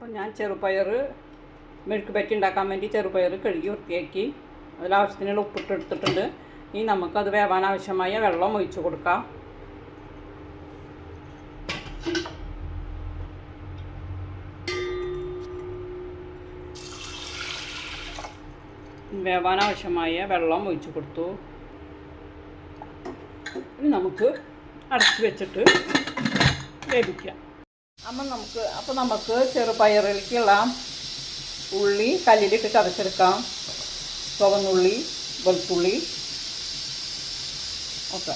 അപ്പം ഞാൻ ചെറുപയർ മെഴുക്ക് പറ്റി ഉണ്ടാക്കാൻ വേണ്ടി ചെറുപയർ കഴുകി വൃത്തിയാക്കി. അതിലാവശ്യത്തിനുള്ള ഉപ്പിട്ട് എടുത്തിട്ടുണ്ട്. ഇനി നമുക്കത് വേവാൻ ആവശ്യമായ വെള്ളം ഒഴിച്ചു കൊടുക്കാം. വേവാൻ ആവശ്യമായ വെള്ളം ഒഴിച്ചു കൊടുത്തു. ഇനി നമുക്ക് അടച്ചു വെച്ചിട്ട് വേവിക്കാം. അപ്പം നമുക്ക് അപ്പോൾ നമുക്ക് ചെറുപയറിലേക്കുള്ള ഉള്ളി കല്ലിലിട്ട് ചതച്ചെടുക്കാം. ചുവന്നുള്ളി വെളുത്തുള്ളി. ഒക്കെ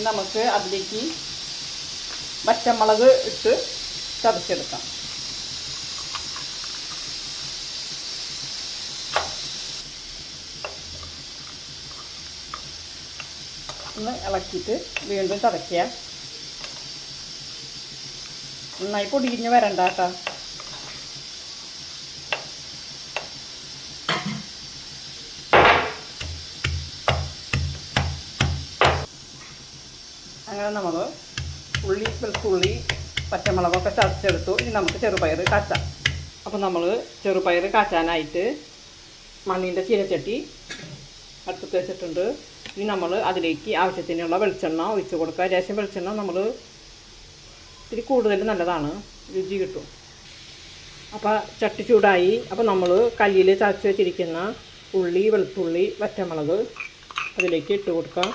ഇനി നമുക്ക് അതിലേക്ക് പച്ചമുളക് ഇട്ട് ചതച്ചെടുക്കാം. ഒന്ന് ഇളക്കിയിട്ട് വീണ്ടും ചതയ്ക്കുക. നന്നായി പൊടിഞ്ഞ് വരണ്ട കേട്ടോ. അങ്ങനെ നമ്മൾ ഉള്ളി വെളുത്തുള്ളി പച്ചമുളകൊക്കെ ചതച്ചെടുത്തു. ഇനി നമുക്ക് ചെറുപയർ കാച്ചാം. അപ്പോൾ നമ്മൾ ചെറുപയർ കാച്ചാനായിട്ട് മണ്ണിന്റെ ചീനച്ചട്ടി അടുപ്പത്ത് വെച്ചിട്ടുണ്ട്. ഇനി നമ്മൾ അതിലേക്ക് ആവശ്യത്തിനുള്ള വെളിച്ചെണ്ണ ഒഴിച്ച് കൊടുക്കുക. രേശം വെളിച്ചെണ്ണ നമ്മൾ ഇത്തിരി കൂടുതൽ നല്ലതാണ്. രുചി കിട്ടും. അപ്പോൾ ചട്ടി ചൂടായി. അപ്പോൾ നമ്മൾ കല്ലിൽ ചതച്ച് വെച്ചിരിക്കുന്ന ഉള്ളി വെളുത്തുള്ളി വറ്റമുളക് അതിലേക്ക് ഇട്ട് കൊടുക്കുക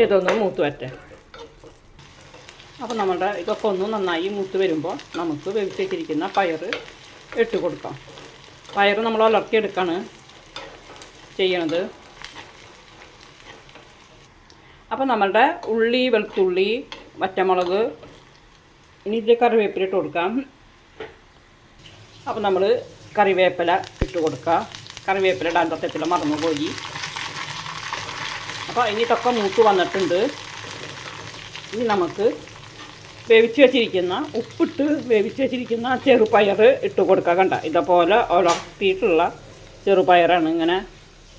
ഇനി ഇതൊന്ന് മൂത്ത് വരട്ടെ. അപ്പോൾ നമ്മുടെ ഇതൊക്കെ ഒന്ന് നന്നായി മൂത്ത് വരുമ്പോൾ നമുക്ക് വേവിച്ച് വെച്ചിരിക്കുന്ന പയർ ഇട്ട് കൊടുക്കാം. പയർ നമ്മൾ ഉലർത്തിയെടുക്കാണ് ചെയ്യണത്. അപ്പോൾ നമ്മളുടെ ഉള്ളി വെളുത്തുള്ളി വറ്റമുളക് ഇനി ഇതിൽ കറിവേപ്പില ഇട്ട് കൊടുക്കാം. അപ്പോൾ നമ്മൾ കറിവേപ്പില ഇട്ട് കൊടുക്കുക കറിവേപ്പില ഇടാൻ തത്തത്തിൽ മറന്നു പോയി അപ്പോൾ ഇനി മൂത്ത് വന്നിട്ടുണ്ട്. ഇനി നമുക്ക് വേവിച്ച് വെച്ചിരിക്കുന്ന ഉപ്പിട്ട് വേവിച്ച് വെച്ചിരിക്കുന്ന ചെറുപയർ ഇട്ട് കൊടുക്കുക കണ്ട? ഇതേപോലെ ഉലർത്തിയിട്ടുള്ള ചെറുപയറാണ്. ഇങ്ങനെ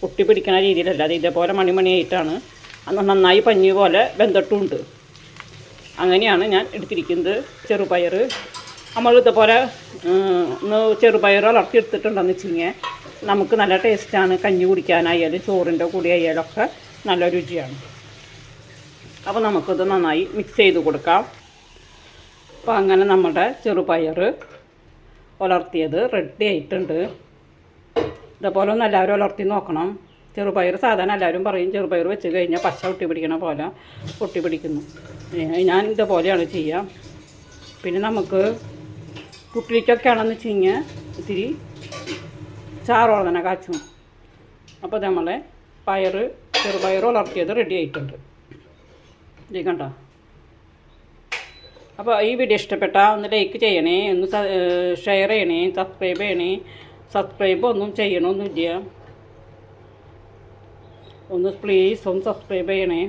ഒട്ടി പിടിക്കുന്ന രീതിയിലല്ല അത് ഇതേപോലെ മണിമണിയായിട്ടാണ്. അന്ന് നന്നായി പഞ്ഞി പോലെ വെന്തിട്ടുമുണ്ട് അങ്ങനെയാണ് ഞാൻ എടുത്തിരിക്കുന്നത് ചെറുപയർ നമ്മൾ ഇതേപോലെ ഒന്ന് ചെറുപയർ വളർത്തി എടുത്തിട്ടുണ്ടെന്ന് വെച്ചിങ്ങനെ നമുക്ക് നല്ല ടേസ്റ്റാണ് കഞ്ഞി കുടിക്കാനായാലും ചോറിന്റെ കൂടെ ആയാലൊക്കെ നല്ല രുചിയാണ്. അപ്പോൾ നമുക്കിത് നന്നായി മിക്സ് ചെയ്ത് കൊടുക്കാം. അപ്പോൾ അങ്ങനെ നമ്മുടെ ചെറുപയർ ഉലർത്തിയത് റെഡി ആയിട്ടുണ്ട്. ഇതേപോലെ ഒന്ന് എല്ലാവരും ഉലർത്തി നോക്കണം. ചെറുപയർ സാധാരണ എല്ലാവരും പറയും ചെറുപയർ വെച്ച് കഴിഞ്ഞാൽ പശ ഒട്ടി പിടിക്കണ പോലെ ഒട്ടി പിടിക്കുന്നു. ഞാൻ ഇതേപോലെയാണ് ചെയ്യുക പിന്നെ നമുക്ക് കുട്ടിലേക്കൊക്കെ ആണെന്ന് വെച്ച് കഴിഞ്ഞാൽ ഇത്തിരി ചാറോളം തന്നെ കാച്ചും. അപ്പോൾ നമ്മളെ പയർ ചെറുപയർ വളർത്തിയത് റെഡി ആയിട്ടുണ്ട്. ഇത് കണ്ടോ? അപ്പോൾ ഈ വീഡിയോ ഇഷ്ടപ്പെട്ട ഒന്ന് ലൈക്ക് ചെയ്യണേ ഒന്ന് ഷെയർ ചെയ്യണേ സബ്സ്ക്രൈബ് ചെയ്യണേ. സബ്സ്ക്രൈബ് ഒന്നും ചെയ്യണമൊന്നുമില്ല ഒന്ന് പ്ലീസ് ഒന്ന് സബ്സ്ക്രൈബ് ചെയ്യണേ.